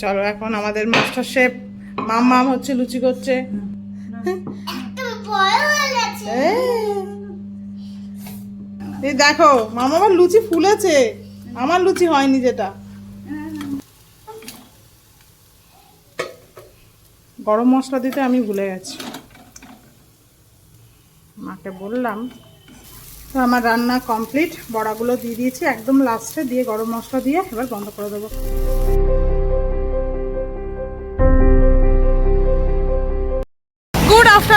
চলো এখন আমাদের মাস্টার শেফ মাম মাম হচ্ছে লুচি করছে। হয়ে? এই দেখো মামা আমার লুচি ফুলেছে। আমার লুচি হয়নি যেটা। গরম মশলা দিতে আমি ভুলে গেছি। মাকে বললাম তো আমার রান্না কমপ্লিট বড়াগুলো দিয়ে দিয়েছি একদম লাস্টে দিয়ে গরম মশলা দিয়ে এবার বন্ধ করে দেবো।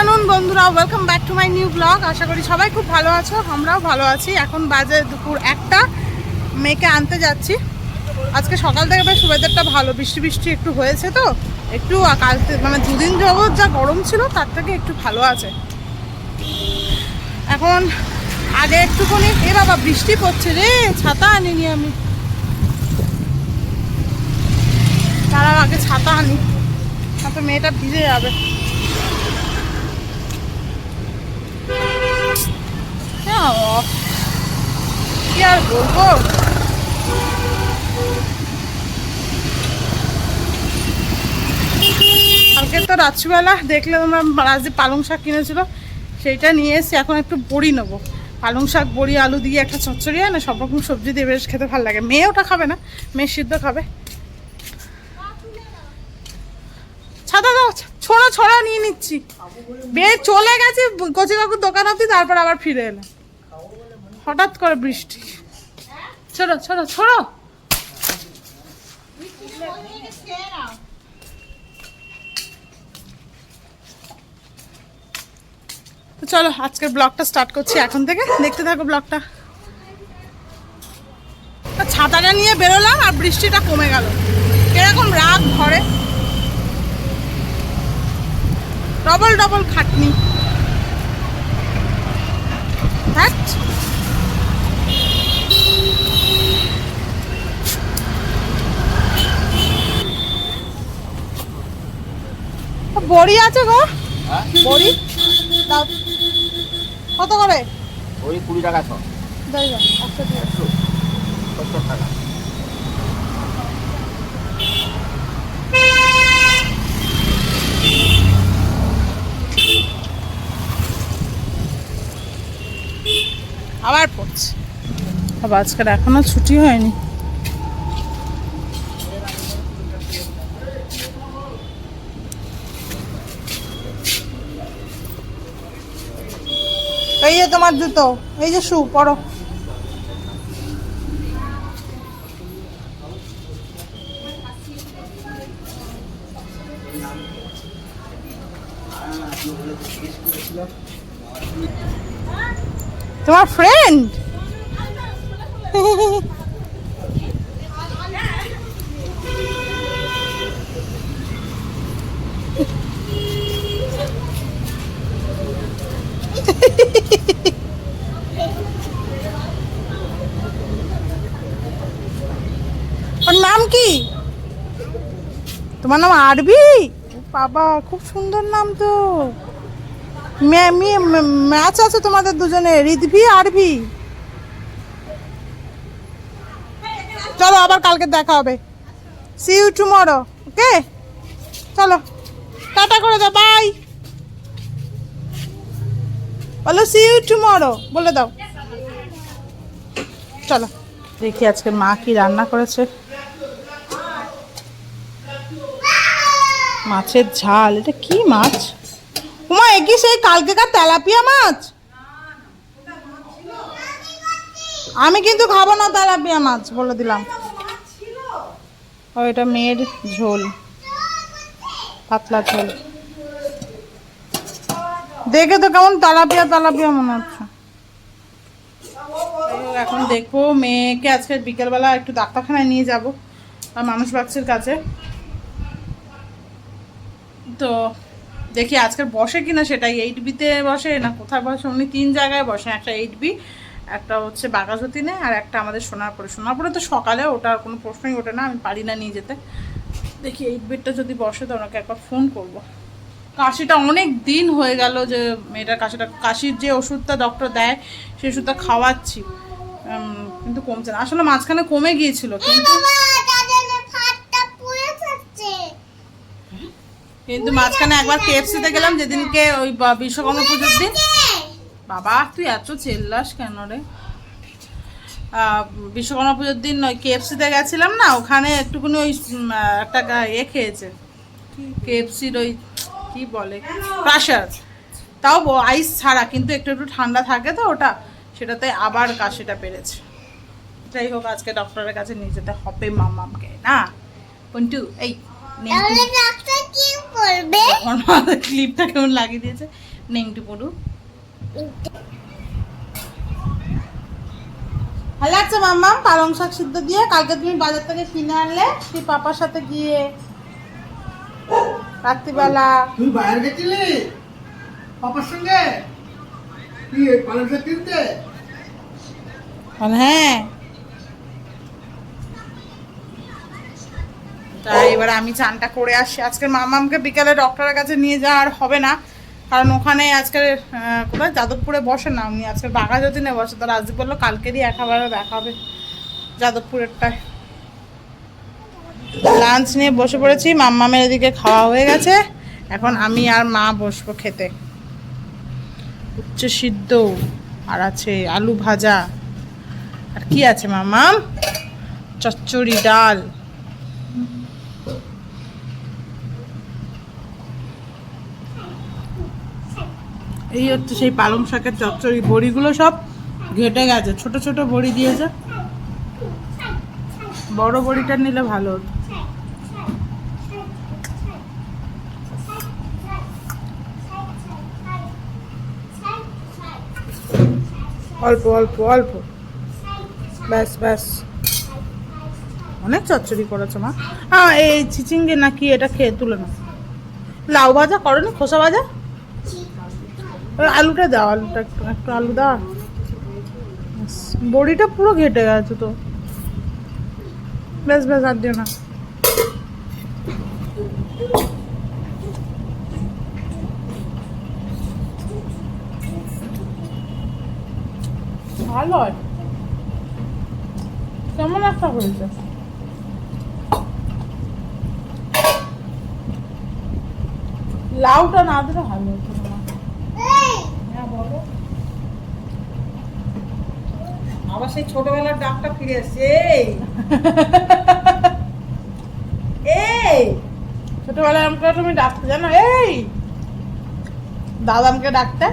আফটারনুন বন্ধুরা welcome back to my new blog আশা করি সবাই খুব ভালো আছো, আমরাও ভালো আছি। এখন বাজে দুপুর একটা, মেয়েকে আনতে যাচ্ছি। আজকে সকাল থেকে বেশ ওয়েদারটা ভালো, বৃষ্টি বৃষ্টি একটু হয়েছে তো। একটু কাল মানে দুদিন যাবৎ যা গরম ছিল, তার থেকে একটু ভালো আছে। এখন আগে একটুখানি, এ বাবা, বৃষ্টি পড়ছে রে, ছাতা আনিনি আমি। তারাও আগে ছাতা আনি তাতে মেয়েটা ভিজে যাবে হ্যাঁ, ও- কি আর বলব? কালকে তো রাত্রিবেলা দেখলে তোমরা রাজি পালং শাক কিনেছিল, সেইটা নিয়ে এসে এখন একটু বড়ি নেব। পালং শাক, বড়ি, আলু দিয়ে একটা চচ্চড়ি হয় না, সব রকম সবজি দিয়ে বেশ খেতে ভালো লাগে। মেয়ে ওটা খাবে না, মেয়ে সিদ্ধ খাবে। ছাতা দাও, ছোড়া, ছড়া নিয়ে নিচ্ছি। বেয়ে চলে গেছে কচি কাকুর দোকান অব্দি তারপর আবার ফিরে এলাম হঠাৎ করে বৃষ্টি। ছোড়ো ছোড়ো ছোড়ো। তো চলো, আজকের ব্লগটা স্টার্ট করছি এখন থেকে। দেখতে থাকো ব্লগটা। ছাতাটা নিয়ে বেরোলাম আর বৃষ্টিটা কমে গেল। কীরকম রাগ ঘরে ডবল ডবল খাটনি। ধ্যাৎ। বড়ি আছে গো। হ্যাঁ? বড়ি? কত করে? ওই কুড়ি টাকা ছ। সত্তর টাকা। আবার পড়ছে। আবার আজকাল এখনও ছুটি হয়নি। এই যে তোমার জুতো এই যে শু পরো। তোমার ফ্রেন্ড ওর নাম কি? তোমার নাম আরবি? বাবা, খুব সুন্দর নাম তো। ম্যাচ আছে তোমাদের দুজনে রিদভি আরভি চলো, আবার কালকে দেখা হবে। সি ইউ টুমরো ওকে চলো, টাটা করে দাও বাই বলো সি ইউ টুমরো বলে দাও। চলো। দেখি আজকে মা কি রান্না করেছে। মাছের ঝাল, এটা কি মাছ? উমা, এ কি সেই কালকেকার তেলাপিয়া মাছ? আমি কিন্তু খাব না তেলাপিয়া মাছ, বলে দিলাম। ও, এটা মেয়ের ঝোল। পাতলা ঝোল। দেখে তো কেমন তালাপিয়া তালাপিয়া মনে হচ্ছে। এখন দেখব মেয়েকে আজকে বিকেলবেলা একটু ডাক্তারখানায় নিয়ে যাব, আর মানুষ বাক্সের কাছে। তো দেখি আজকের বসে কিনা সেটাই এইট বিতে বসে না কোথায় বসে? উনি তিন জায়গায় বসে, একটা এইট বি একটা হচ্ছে বাঘাযতীনে, আর একটা আমাদের সোনারপুরে। সোনারপুরে তো সকালে ওটার কোনো প্রশ্নই ওঠে না, আমি পারি না নিয়ে যেতে। দেখি এইট বিটটা যদি বসে, তো ওনাকে একবার ফোন করব। কাশিটা অনেক দিন হয়ে গেল যে মেয়েটার কাশিটা কাশির যে ওষুধটা ডক্টর দেয় সেই ওষুধটা খাওয়াচ্ছি। কিন্তু কমছে না। আসলে মাঝখানে কমে গিয়েছিল কিন্তু কিন্তু মাঝখানে একবার কেএফসিতে গেলাম যেদিনকে ওই বা- বিশ্বকর্মা পুজোর দিন। বাবা তুই এত চেল্লাস কেন রে? বিশ্বকর্মা পুজোর দিন ওই কেএফসিতে গেছিলাম না ওখানে একটুখানি ওই একটা গা- এ খেয়েছে। কেএফসির ওই কি বলে? প্রাশার তাও আইস ছাড়া কিন্তু একটু একটু ঠান্ডা থাকে তো ওটা সেটাতে আবার কাশিটা পেরেছে। যাই হোক আজকে ডক্টরের কাছে নিয়ে যেতে হবে মামামকে না? পন্টু এই ক্লিপটা কেমন লাগিয়ে দিয়েছে? নেংটু পড়ু। ভালো লাগছে মাম্মা পালং শাক সিদ্ধ দিয়ে। কালকে তুমি বাজার থেকে কিনে আনলে সেই পাপার সাথে গিয়ে রাত্রিবেলা। তুই বাইরে গেছিলি? পাপার সঙ্গে? কিনতে? হ্যাঁ। তাই এবার আমি চানটা করে আসি। আজকের মামামকে বিকালে ডক্টরের কাছে নিয়ে যাওয়া আর হবে না। কারণ ওখানে আজকে কোথায়? যাদবপুরে বসে না। উনি আজকে বাঘাযতীনে বসে। তো রাজদীপ বলল কালকেরই একেবারে দেখাবে যাদবপুরেরটায়। লাঞ্চ নিয়ে বসে পড়েছি, মাম্মামের এদিকে খাওয়া হয়ে গেছে। এখন আমি আর মা বসবো খেতে। উচ্চ সিদ্ধ আর আছে আলু ভাজা। আর কি আছে মামাম চচ্চড়ি ডাল। এই হচ্ছে সেই পালং শাকের চচ্চড়ি বড়িগুলো সব ঘেটে গেছে। ছোট ছোট বড়ি দিয়েছে। বড় বড়িটা নিলে ভালো হতো। অল্প অল্প অল্প। ব্যাস ব্যাস। অনেক চচ্চড়ি করেছ মা। হ্যাঁ এই চিচিঙ্গে নাকি এটা খেয়ে তুলে না লাউ ভাজা করো না খোসা ভাজা? আলুটা দাও আলুটা একটু একটু আলু দাও। ব্যাস, বড়িটা পুরো ঘেটে গেছে তো। বেশ বেশ আর দিও না। ভালো হয় কেমন একটা হয়েছে লাউটা না দিলে ভালো হতো হ্যাঁ বলো। আবার সেই ছোটবেলার ডাকটা ফিরে এসছে। এই! ছোটবেলায় আমাকে তুমি ডাকতে জানো? এই! দাদা আমাকে ডাকতে?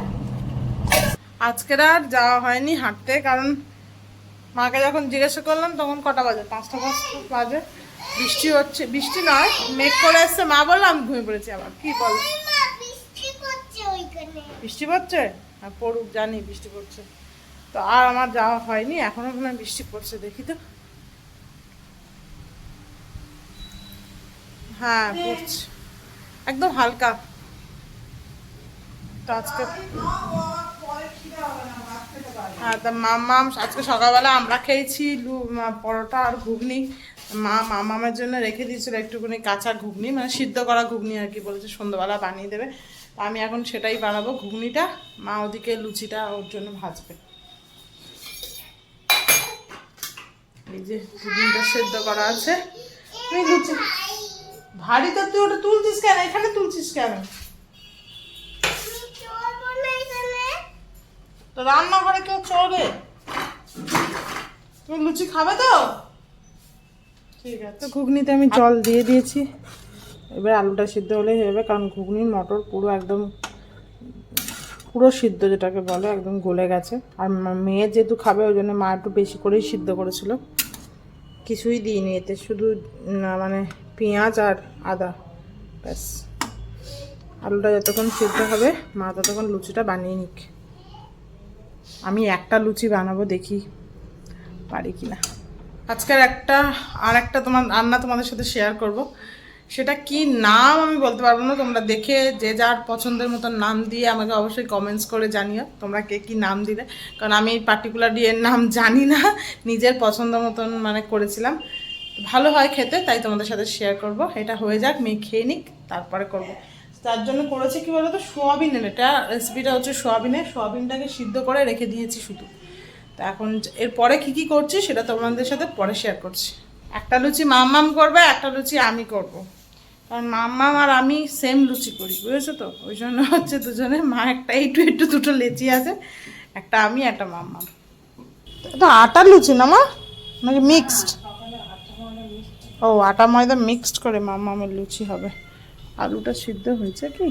আজকের আর যাওয়া হয়নি হাঁটতে, কারণ মাকে যখন জিজ্ঞাসা করলাম, তখন কটা বাজে? পাঁচটা পাঁচটা বাজে। বৃষ্টি হচ্ছে, বৃষ্টি নয়, মেঘ করে এসছে। মা বলল, আমি ঘুমিয়ে পড়েছি আবার। কি বল? বৃষ্টি পড়ছে? হ্যাঁ পড়ুক, জানি বৃষ্টি পড়ছে। তো আর আমার যাওয়া হয়নি, এখনও মনে বৃষ্টি পড়ছে, দেখি তো। হ্যাঁ পড়ছে। একদম হালকা। তো আজকে হ্যাঁ তা মামাম আজকে সকালবেলা আমরা খেয়েছি পরোটা আর ঘুগনি। মা মামামের জন্য রেখে দিয়েছিল একটুখানি কাঁচা ঘুগনি মানে সিদ্ধ করা ঘুগনি আর কি বলেছে, সন্ধ্যাবেলা বানিয়ে দেবে। আমি এখন সেটাই বানাবো, ঘুগনিটা। মা ওদিকে লুচিটা ওর জন্য ভাজবে। এই যে ঘুগনিটা সেদ্ধ করা আছে। ভারী তো তুই ওটা তুলছিস কেন? এখানে তুলছিস কেন আমি চলবো না এখানে তো রান্নাঘরে কেউ চলে তুমি লুচি খাবে তো? ঠিক আছে। ঘুগনিতে আমি জল দিয়ে দিয়েছি। এবার আলুটা সিদ্ধ হলেই হয়ে যাবে, কারণ ঘুগনির মটর পুরো একদম পুরো সিদ্ধ যেটাকে বলে, একদম গলে গেছে। আর মেয়ে যেহেতু খাবে, ওই জন্য মা একটু বেশি করেই সিদ্ধ করেছিল। কিছুই দিইনি এতে, শুধু মানে পেঁয়াজ আর আদা, ব্যাস। আলুটা যতক্ষণ সিদ্ধ হবে, মা ততক্ষণ লুচিটা বানিয়ে নিক। আমি একটা লুচি বানাবো দেখি পারি কি না আজকের একটা, আর একটা তোমার রান্না তোমাদের সাথে শেয়ার করব। সেটা কি নাম আমি বলতে পারব না, তোমরা দেখে যে যার পছন্দের মতন নাম দিয়ে আমাকে অবশ্যই কমেন্টস করে জানিও, তোমরা কে কি নাম দিলে। কারণ আমি পার্টিকুলার এর নাম জানি না, নিজের পছন্দ মতন মানে করেছিলাম। ভালো হয় খেতে, তাই তোমাদের সাথে শেয়ার করব। এটা হয়ে যাক, মেয়ে খেয়ে নিক, তারপরে করব। তার জন্য করেছি কি বলতো? সোয়াবিনের এটা রেসিপিটা হচ্ছে সোয়াবিনের সোয়াবিনটাকে সিদ্ধ করে রেখে দিয়েছি শুধু। তা এখন এরপরে কি কি করছি সেটা তোমাদের সাথে পরে শেয়ার করছি। একটা লুচি মাম মাম করবে, একটা লুচি আমি করব। কারণ মাম্মাম আর আমি সেম লুচি করি, বুঝেছ তো? ওই জন্য হচ্ছে দুজনে, মা একটা একটু একটু দুটো লেচি আছে, একটা আমি, একটা মাম্মা এটা আটার লুচি না মা? নাকি মিক্সড ও, আটা ময়দা মিক্সড করে মাম্মামের লুচি হবে। আলুটা সিদ্ধ হয়েছে কি?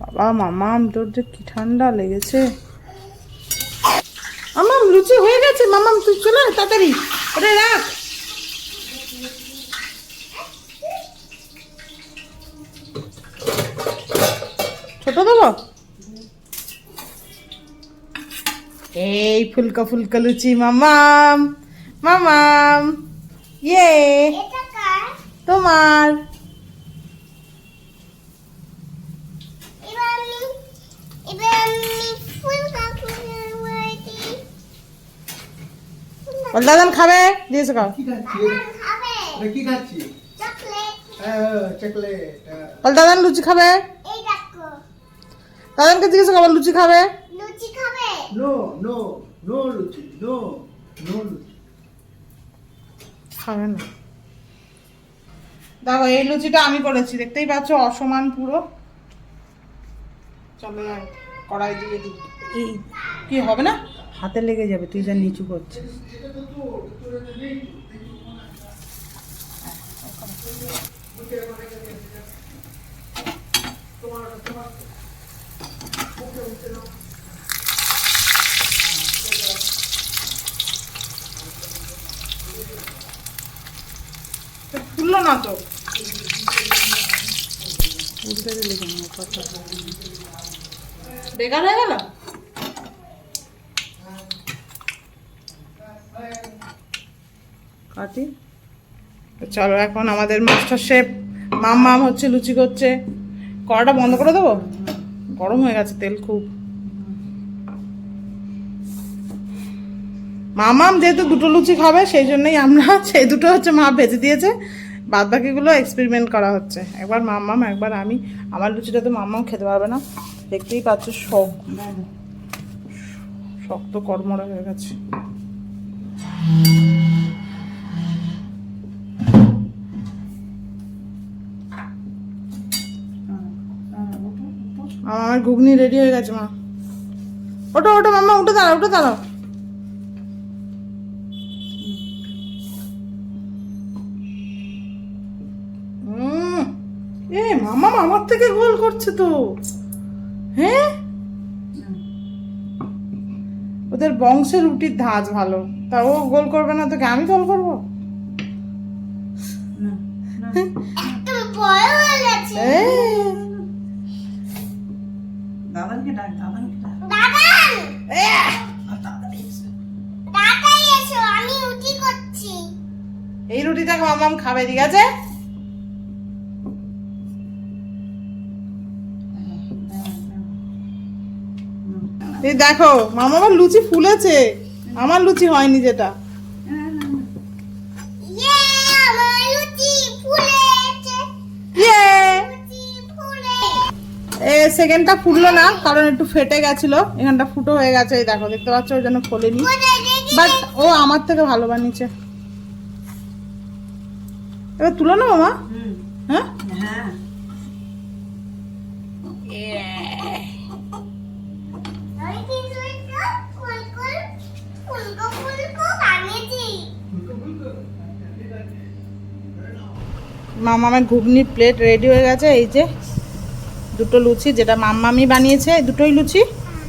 বাবা মামাম তোর যে কি ঠান্ডা লেগেছে। মামাম, লুচি হয়ে গেছে। মামাম, তুই চলে তাড়াতাড়ি। ওটা রাখ। ছোট দেবো? এই ফুলকা ফুলকা লুচি মামাম মামাম। ইয়ে। তোমার। দাদান খাবে? দিয়েছে খাও। কি খাচ্ছি চকলেট। চকলেট দাদান লুচি খাবে? এই দেখো। দাদানকে জিজ্ঞেস খাবার লুচি খাবে? লুচি খাবে। নো নো নো লুচি নো নো লুচি। খাবে না। দেখো এই লুচিটা আমি করেছি দেখতেই পাচ্ছ অসমান পুরো। চলো আর কড়াই দিয়ে দিই। এই কি হবে না? হাতে লেগে যাবে তুই যা নিচু করছিস। তো চলো এখন আমাদের মাস্টার শেফ মাম মাম হচ্ছে, লুচি করছে। কড়াটা বন্ধ করে দেবো? গরম হয়ে গেছে তেল খুব। মামাম যেহেতু দুটো লুচি খাবে, সেই জন্যই আমরা, সেই দুটো হচ্ছে মা ভেজে দিয়েছে। বাদ বাকিগুলো এক্সপেরিমেন্ট করা হচ্ছে। একবার মাম্মাম, একবার আমি। আমার লুচিটা তো মাম্মাম খেতে পারবে না। দেখতেই পাচ্ছ শখ শক্ত কর্মরা হয়ে গেছে। আমার ঘুগনি রেডি হয়ে গেছে, মা। ওটা ওটা মাম্মা, উঠে দাঁড়াও উঠে দাঁড়াও। মামা আমার থেকে গোল করছে তো। হ্যাঁ? ওদের বংশের রুটির ধাঁচ ভালো। তা ও গোল করবে না তোকে আমি গোল করব? ডাক ডাক। দাদান! এই রুটিটাকে মামাম খাবে ঠিক আছে? এই দেখো মামা আমার লুচি ফুলেছে। আমার লুচি হয়নি যেটা। সেকেন্ডটা ফুটলো না কারণ একটু ফেটে গেছিল। এখানটা ফুটো হয়ে গেছে এই দেখো দেখতে পাচ্ছ ওই জন্য ফোলেনি। বাট ও আমার থেকে ভালো বানিয়েছে। এবার তুলো না মামা? হ্যাঁ? মামামের ঘুগনির প্লেট রেডি হয়ে গেছে, এই যে দুটো লুচি, যেটা মাম্মামি বানিয়েছে দুটোই লুচি,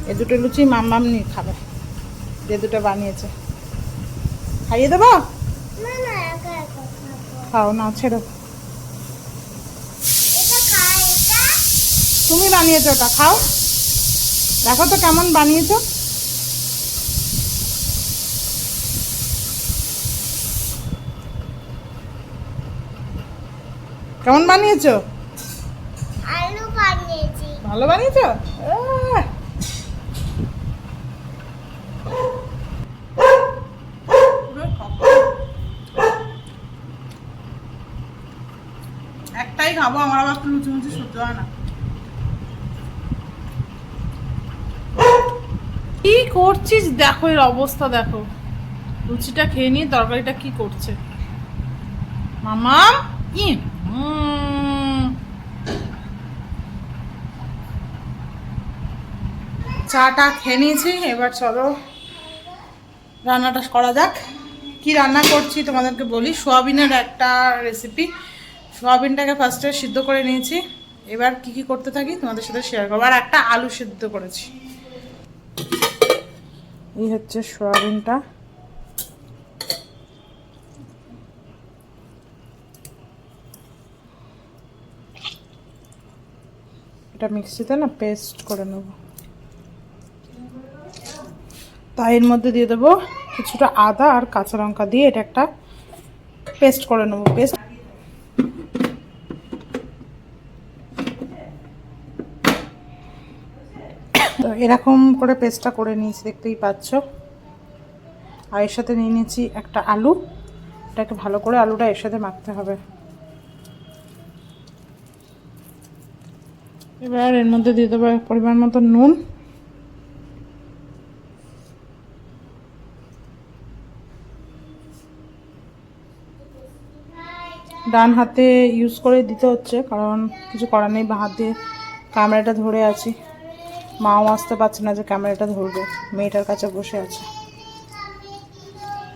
এই দুটো লুচি মাম্মাম নিয়ে খাবে, যে দুটো বানিয়েছে। খাইয়ে দেবো? খাও না ছেড়ো তুমি বানিয়েছো ওটা, খাও। দেখো তো কেমন বানিয়েছো। কেমন বানিয়েছো? আলু বানিয়েছি। ভালো বানিয়েছো! একটাই খাব আমার আবার লুচি মুচি সহ্য হয় না। কি করছিস? দেখো এর অবস্থা, দেখো। লুচিটা খেয়ে নিয়ে তরকারিটা কি করছে? মামা? ই হুম। চাটা খেয়ে নিয়েছি, এবার চলো রান্নাটা করা যাক। কি রান্না করছি তোমাদেরকে বলি? সোয়াবিনের একটা রেসিপি সোয়াবিনটাকে ফার্স্টে সিদ্ধ করে নিয়েছি। এবার কি কি করতে থাকি তোমাদের সাথে শেয়ার করব। আর একটা আলু সিদ্ধ করেছি। এই হচ্ছে সোয়াবিনটা। এটা মিক্সিতে না পেস্ট করে নেব। তাই এর মধ্যে দিয়ে দেবো কিছুটা আদা আর কাঁচা লঙ্কা দিয়ে এটা একটা পেস্ট করে নেব। পেস্ট তো এরকম করে পেস্টটা করে নিয়েছি, দেখতেই পাচ্ছ। আর এর সাথে নিয়ে নিয়েছি একটা আলু। এটাকে ভালো করে আলুটা এর সাথে মাখতে হবে। এবার এর মধ্যে দিয়ে দেবো পরিমাণ মতো নুন। ডান হাতে ইউজ করে দিতে হচ্ছে, কারণ কিছু করার নেই, বা হাত দিয়ে ক্যামেরাটা ধরে আছি। মাও আসতে পারছে না যে ক্যামেরাটা ধরবে মেয়েটার কাছে বসে আছে।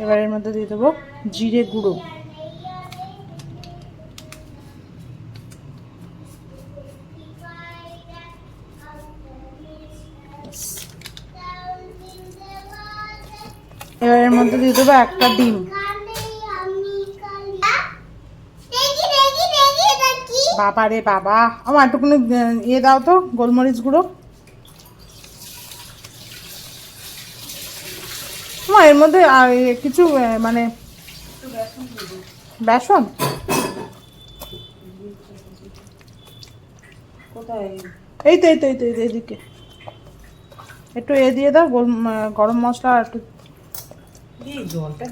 এবার এর মধ্যে দিয়ে দেবো জিরে গুঁড়ো। এবার এর মধ্যে দিয়ে দেবো একটা ডিম। বাবা রে বাবা আমার একটুখানি আহ, ইয়ে দাও তো গোলমরিচ গুঁড়ো। আমার এর মধ্যে কিছু মানে বেসন? এই তো এই তো এই তো এই তো, এইদিকে একটু এ দিয়ে দাও গরম মশলা আর একটু। নিকড়ে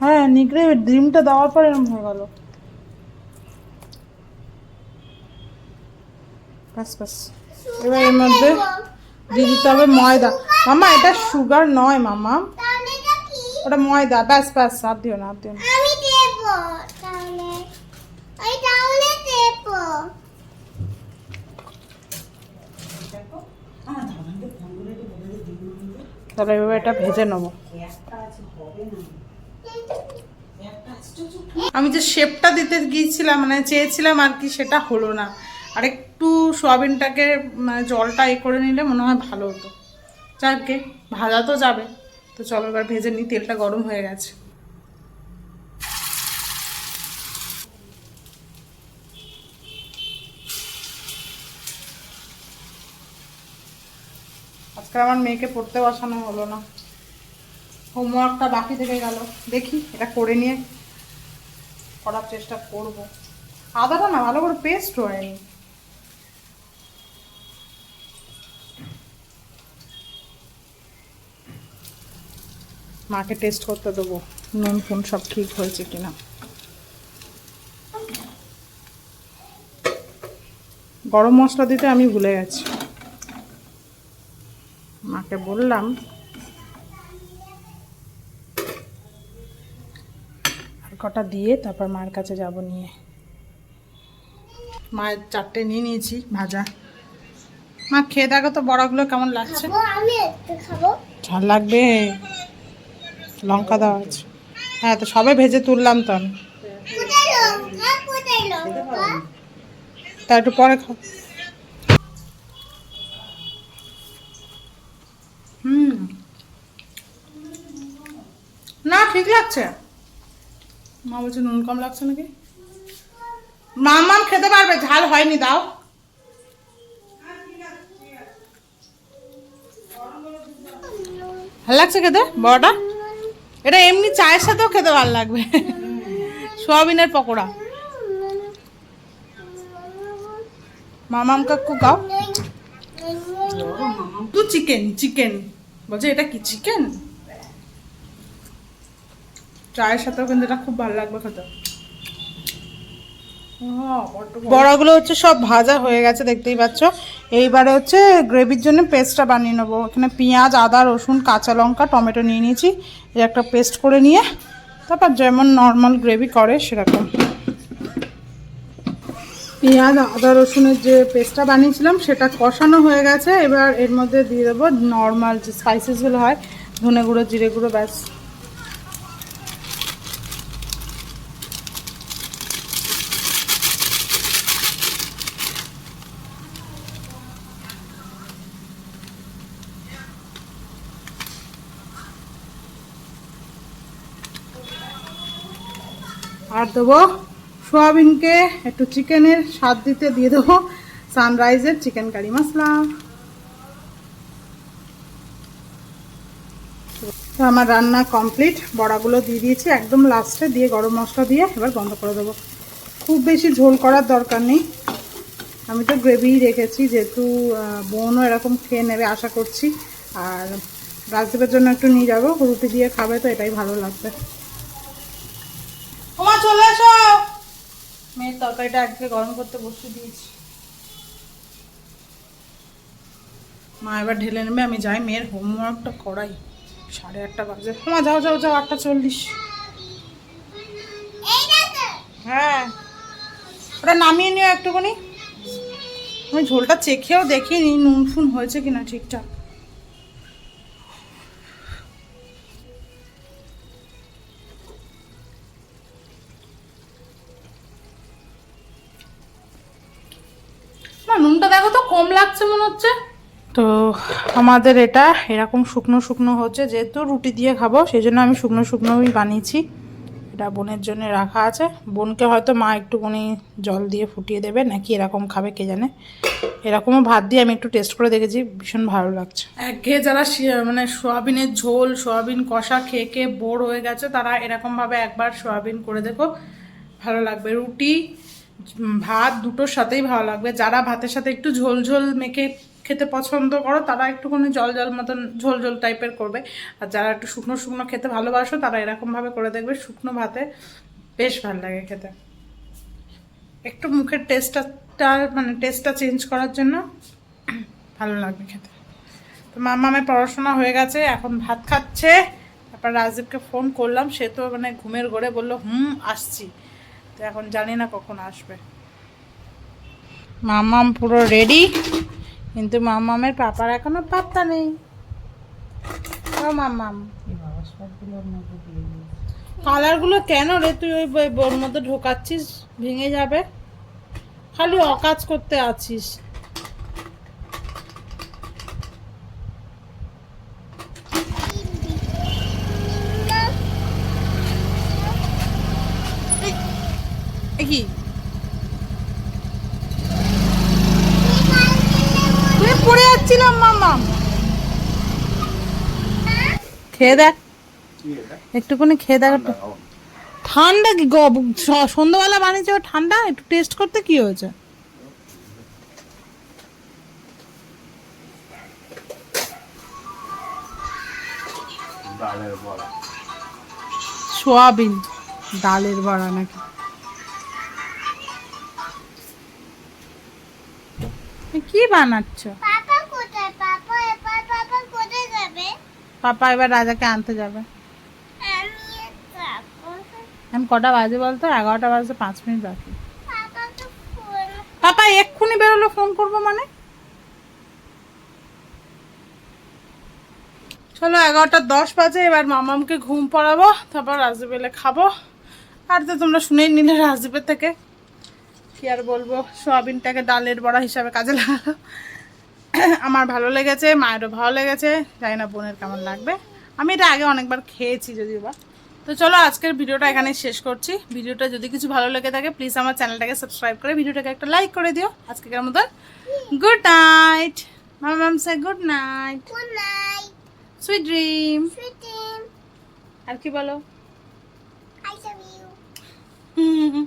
হ্যাঁ নিগড়ে ডিমটা দেওয়ার পর এরকম হয়ে গেল। ব্যাস ব্যাস। এবার এর মধ্যে দিয়ে দিতে হবে ময়দা। মামা এটা সুগার নয় মামা। ওটা ময়দা। ব্যাস ব্যাস হাত দিও না হাত দিও না। তাহলে। এবার এটা ভেজে নেব। আমি যে শেপটা দিতে গিয়েছিলাম মানে চেয়েছিলাম আর কি সেটা হলো না। আর একটু সোয়াবিনটাকে মানে জলটা এ করে নিলে মনে হয় ভালো হতো। যাকে ভাজা তো যাবে। তো চলো এবার ভেজে নিই, তেলটা গরম হয়ে গেছে। আজকে আমার মেয়েকে পড়তে বসানো হলো না। হোমওয়ার্কটা বাকি থেকে গেল। দেখি, এটা করে নিয়ে করার চেষ্টা করব। আদাটা না, ভালো করে পেস্ট হয়নি। মাকে টেস্ট করতে দেবো নুন ফুন সব ঠিক হয়েছে কিনা। গরম মশলা দিতে আমি ভুলে গেছি। মাকে বললাম আর কটা দিয়ে তারপর মায়ের কাছে যাব নিয়ে। মায়ের চারটে নিয়ে নিয়েছি ভাজা। মা খেয়ে দেখো তো বড়গুলো কেমন লাগছে। ঝাল লাগবে। লঙ্কা দেওয়া আছে। হ্যাঁ তো সবে ভেজে তুললাম তো আমি। তা একটু পরে খাও হুম। না, ঠিক লাগছে। মা বলছে, নুন কম লাগছে নাকি? মাম মাম খেতে পারবে, ঝাল হয়নি, দাও। ভালো লাগছে খেতে, বড়টা? এটা এমনি চায়ের সাথেও খেতে ভালো লাগবে। সোয়াবিনের পকোড়া। মামাম কাকু গাও তু চিকেন চিকেন। বলছে, এটা কি, চিকেন? চায়ের সাথেও কিন্তু এটা খুব ভালো লাগবে খেতে। বড়াগুলো হচ্ছে সব ভাজা হয়ে গেছে, দেখতেই পাচ্ছ। এইবারে হচ্ছে গ্রেভির জন্য পেস্টটা বানিয়ে নেব। এখানে পেঁয়াজ, আদা, রসুন, কাঁচা লঙ্কা, টমেটো নিয়ে নিয়েছি। একটা পেস্ট করে নিয়ে, তারপর যেমন নর্মাল গ্রেভি করে সেরকম। পেঁয়াজ, আদা, রসুনের যে পেস্টটা বানিয়েছিলাম, সেটা কষানো হয়ে গেছে। এবার এর মধ্যে দিয়ে দেবো নর্মাল যে স্পাইসেসগুলো হয়, ধনে গুঁড়ো, জিরে গুঁড়ো, ব্যাস। আর দেবো। সোয়াবিনকে একটু চিকেনের স্বাদ দিতে দিয়ে দেবো। সানরাইজের চিকেন কারি মশলা। তো আমার রান্না কমপ্লিট। বড়াগুলো দিয়ে দিয়েছি, একদম লাস্টে দিয়ে গরম মশলা দিয়ে এবার বন্ধ করে দেবো। খুব বেশি ঝোল করার দরকার নেই। আমি তো গ্রেভিই রেখেছি, যেহেতু বোনও এরকম খেয়ে নেবে আশা করছি। আর রাজদীপের জন্য একটু নিয়ে যাব, রুটি দিয়ে খাবে তো এটাই ভালো লাগবে। চলে এসো। মেয়ের তরকারিটা আজকে গরম করতে বসিয়ে দিয়েছি। মা এবার ঢেলে নেবে আমি যাই মেয়ের হোমওয়ার্কটা করাই। সাড়ে আটটা বাজে। মা যাও যাও যাও আটটা চল্লিশ। হ্যাঁ। ওটা নামিয়ে নিও একটুখানি। আমি ঝোলটা চেখেও দেখিনি নুন ফুন হয়েছে কিনা ঠিকঠাক। দেখো তো কম লাগছে মনে হচ্ছে। তো আমাদের এটা এরকম শুকনো শুকনো হচ্ছে যেহেতু রুটি দিয়ে খাব সেই জন্য আমি শুকনো শুকনোই বানিয়েছি। এটা বোনের জন্য রাখা আছে। বোনকে হয়তো মা একটুখানি জল দিয়ে ফুটিয়ে দেবে নাকি এরকম খাবে কে জানে। এরকমও ভাত দিয়ে আমি একটু টেস্ট করে দেখেছি ভীষণ ভালো লাগছে। একঘেয়ে যারা মানে সোয়াবিনের ঝোল সোয়াবিন কষা খেয়ে খেয়ে বোর হয়ে গেছে তারা এরকমভাবে একবার সোয়াবিন করে দেখো ভালো লাগবে। রুটি ভাত দুটোর সাথেই ভালো লাগবে। যারা ভাতের সাথে একটু ঝোল ঝোল মেখে খেতে পছন্দ করো, তারা একটুখানি জল জল মতন ঝোল ঝোল টাইপের করবে। আর যারা একটু শুকনো শুকনো খেতে ভালোবাসো, তারা এরকমভাবে করে দেখবে শুকনো ভাতে বেশ ভালো লাগে খেতে। একটু মুখের টেস্টটা মানে টেস্টটা চেঞ্জ করার জন্য ভালো লাগবে খেতে। তো মামামের পড়াশোনা হয়ে গেছে, এখন ভাত খাচ্ছে। তারপর রাজদীপকে ফোন করলাম, সে তো মানে ঘুমের ঘরে বলল, হুম, আসছি। তো এখন জানি না কখন আসবে। মামাম পুরো রেডি কিন্তু মামামের পাপার এখনও পাত্তা নেই। ও মামাম। কালারগুলো কেন রে? তুই ওই বোর মধ্যে ঢোকাচ্ছিস, ভেঙে যাবে। খালি অকাজ করতে আছিস। কি? তুই পড়ে যাচ্ছিলাম মামা খেয়ে দেখ। একটুখানি খেয়ে দেখ। ঠান্ডা কি গ- স- সন্ধ্যাবেলা বানিয়েছে ঠান্ডা? একটু টেস্ট করতে কি হয়েছে? সোয়াবিন। ডালের বড়া নাকি? কি বানাচ্ছ? পাপা কোথায়? পাপা এবার পাপা কোথায় যাবে? পাপা এবার রাজাকে আনতে যাবে। আমি এখন কটা বাজে বলতো? এগারোটা বাজে পাঁচ মিনিট বাকি। পাপা এক্ষুনি বেরোলে ফোন করব মানে? চলো এগারোটা দশ বাজে এবার মামামকে ঘুম পড়াবো তারপর রাজদীপ এলে খাব। আর তো তোমরা শুনেই নিলে রাজদীপের থেকে। কি আর বলব? সোয়াবিনটাকে ডালের বড়া হিসাবে কাজে লাগালো আমার ভালো লেগেছে মায়েরও ভালো লেগেছে। জানি না বোনের কেমন লাগবে। আমি এটা আগে অনেকবার খেয়েছি যদিও বা। তো চলো আজকের ভিডিওটা এখানে শেষ করছি। ভিডিওটা যদি কিছু ভালো লেগে থাকে প্লিজ আমার চ্যানেলটাকে সাবস্ক্রাইব করে ভিডিওটাকে একটা লাইক করে দিও। আজকের মতন গুড নাইট মাম মাম সে good night good night sweet dream আর কি বলো? I love you hmm